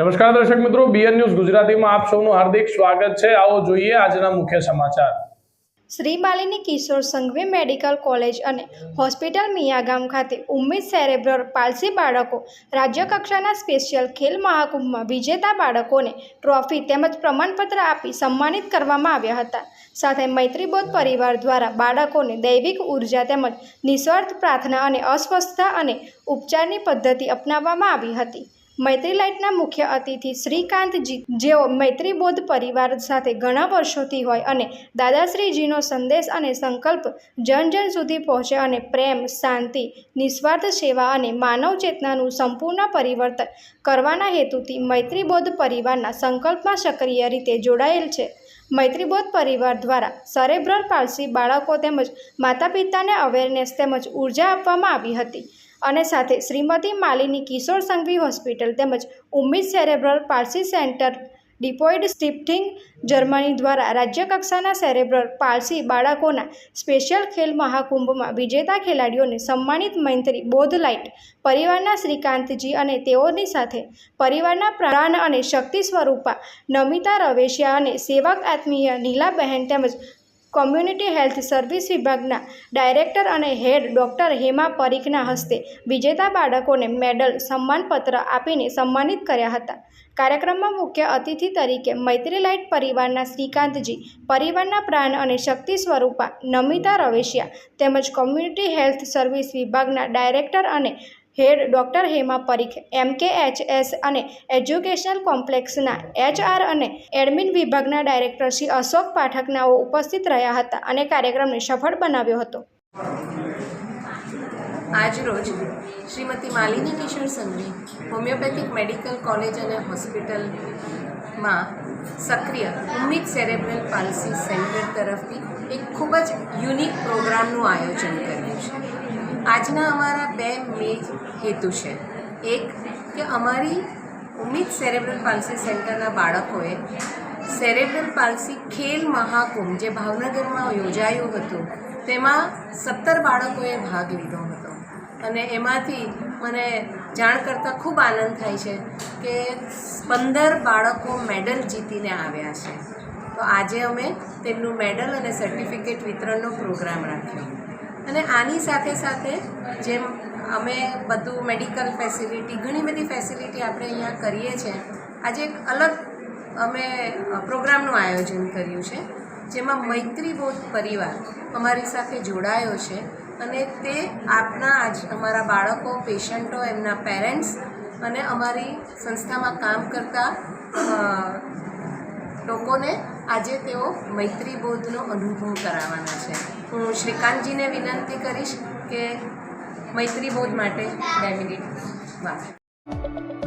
નમસ્કાર દર્શક મિત્રો બીએન ન્યૂઝ ગુજરાતીમાં આપ સૌનું હાર્દિક સ્વાગત છે. આવો જોઈએ આજના મુખ્ય સમાચાર. શ્રી માલિની કિશોર સંઘવી મેડિકલ કોલેજ અને હોસ્પિટલ મિયાગામ ખાતે ઉમ્મીદ સેરેબ્રલ પાલસી બાળકો રાજ્યકક્ષાના સ્પેશિયલ ખેલ મહાકુંભમાં વિજેતા બાળકોને ટ્રોફી તેમજ પ્રમાણપત્ર આપી સન્માનિત કરવામાં આવ્યા હતા. સાથે મૈત્રીબોધ પરિવાર દ્વારા બાળકોને દૈવિક ઊર્જા તેમજ નિસ્વાર્થ પ્રાર્થના અને અસ્વસ્થતા અને ઉપચારની પદ્ધતિ અપનાવવામાં આવી હતી. મૈત્રી લાઇટના મુખ્ય અતિથિ શ્રીકાંતજી જેઓ મૈત્રીબોધ પરિવાર સાથે ઘણા વર્ષોથી હોય અને દાદાશ્રીજીનો સંદેશ અને સંકલ્પ જન જન સુધી પહોંચે અને પ્રેમ, શાંતિ, નિસ્વાર્થ સેવા અને માનવ ચેતનાનું સંપૂર્ણ પરિવર્તન કરવાના હેતુથી મૈત્રીબોધ પરિવારના સંકલ્પમાં સક્રિય રીતે જોડાયેલ છે. મૈત્રીબોધ પરિવાર દ્વારા સરેબ્રલ પાલસી બાળકો તેમજ માતા પિતાને અવેરનેસ તેમજ ઊર્જા આપવામાં આવી હતી. અને સાથે શ્રીમતી માલિની કિશોર સંઘવી હોસ્પિટલ તેમજ ઉમ્મીદ સેરેબ્રલ પાર્સી સેન્ટર ડિપોઇડ સ્ટિફ્ટિંગ જર્મની દ્વારા રાજ્યકક્ષાના સેરેબ્રલ પારસી બાળકોના સ્પેશિયલ ખેલ મહાકુંભમાં વિજેતા ખેલાડીઓને સન્માનિત મૈત્રી બોધલાઇટ, પરિવારના શ્રીકાંતજી અને તેઓની સાથે પરિવારના પ્રાણ અને શક્તિ સ્વરૂપા નમિતા રવેશિયા અને સેવક આત્મીય નીલાબહેન તેમજ કોમ્યુનિટી હેલ્થ સર્વિસ વિભાગના ડાયરેક્ટર અને હેડ ડૉક્ટર હેમા પરીખના હસ્તે વિજેતા બાળકોને મેડલ સન્માનપત્ર આપીને સન્માનિત કર્યા હતા. કાર્યક્રમમાં મુખ્ય અતિથિ તરીકે મૈત્રી લાઇટ પરિવારના શ્રીકાંતજી, પરિવારના પ્રાણ અને શક્તિ સ્વરૂપા નમિતા રવેશિયા તેમજ કોમ્યુનિટી હેલ્થ સર્વિસ વિભાગના ડાયરેક્ટર અને head doctor Hema Parikh MKHS અને એજ્યુકેશનલ કોમ્પ્લેક્સના એચઆર અને એડમિન વિભાગના ડાયરેક્ટર શ્રી અશોક પાઠકનાઓ ઉપસ્થિત રહ્યા હતા અને કાર્યક્રમને સફળ બનાવ્યો હતો. આજરોજ Shrimati Malini Kishor Sanghvi homeopathic medical college અને હોસ્પિટલમાં સક્રિય ઉમિત સેરેબ્રલ પાલસી સેન્ટર તરફથી એક ખૂબ જ યુનિક પ્રોગ્રામનું આયોજન કર્યું છે. આજના અમારા બે મેજ હેતુ છે. એક, કે અમારી ઉમ્મીદ સેરેબ્રલ પાલસી સેન્ટરના બાળકોએ સેરેબ્રલ પાલસી ખેલ મહાકુંભ જે ભાવનગરમાં યોજાયું હતું, તેમાં સત્તર બાળકોએ ભાગ લીધો હતો. અને એમાંથી મને જાણ કરતાં ખૂબ આનંદ થાય છે કે પંદર બાળકો મેડલ જીતીને આવ્યા છે. તો આજે અમે તેમનું મેડલ અને સર્ટિફિકેટ વિતરણનો પ્રોગ્રામ રાખ્યો. અને આની સાથે સાથે જેમ અમે બધું મેડિકલ ફેસિલિટી ઘણી બધી ફેસિલિટી આપણે અહીંયા કરીએ છીએ, આજે એક અલગ અમે પ્રોગ્રામનું આયોજન કર્યું છે, જેમાં મૈત્રીબોધ પરિવાર અમારી સાથે જોડાયો છે અને તે આપના આજ અમારા બાળકો, પેશન્ટો, એમના પેરેન્ટ્સ અને અમારી સંસ્થામાં કામ કરતા લોકોને આજે તેઓ મૈત્રીબોધનો અનુભવ કરાવવાના છે. હું શ્રીકાંતજીને વિનંતી કરીશ કે મૈત્રીબોધ માટે બે મિનિટ વાત.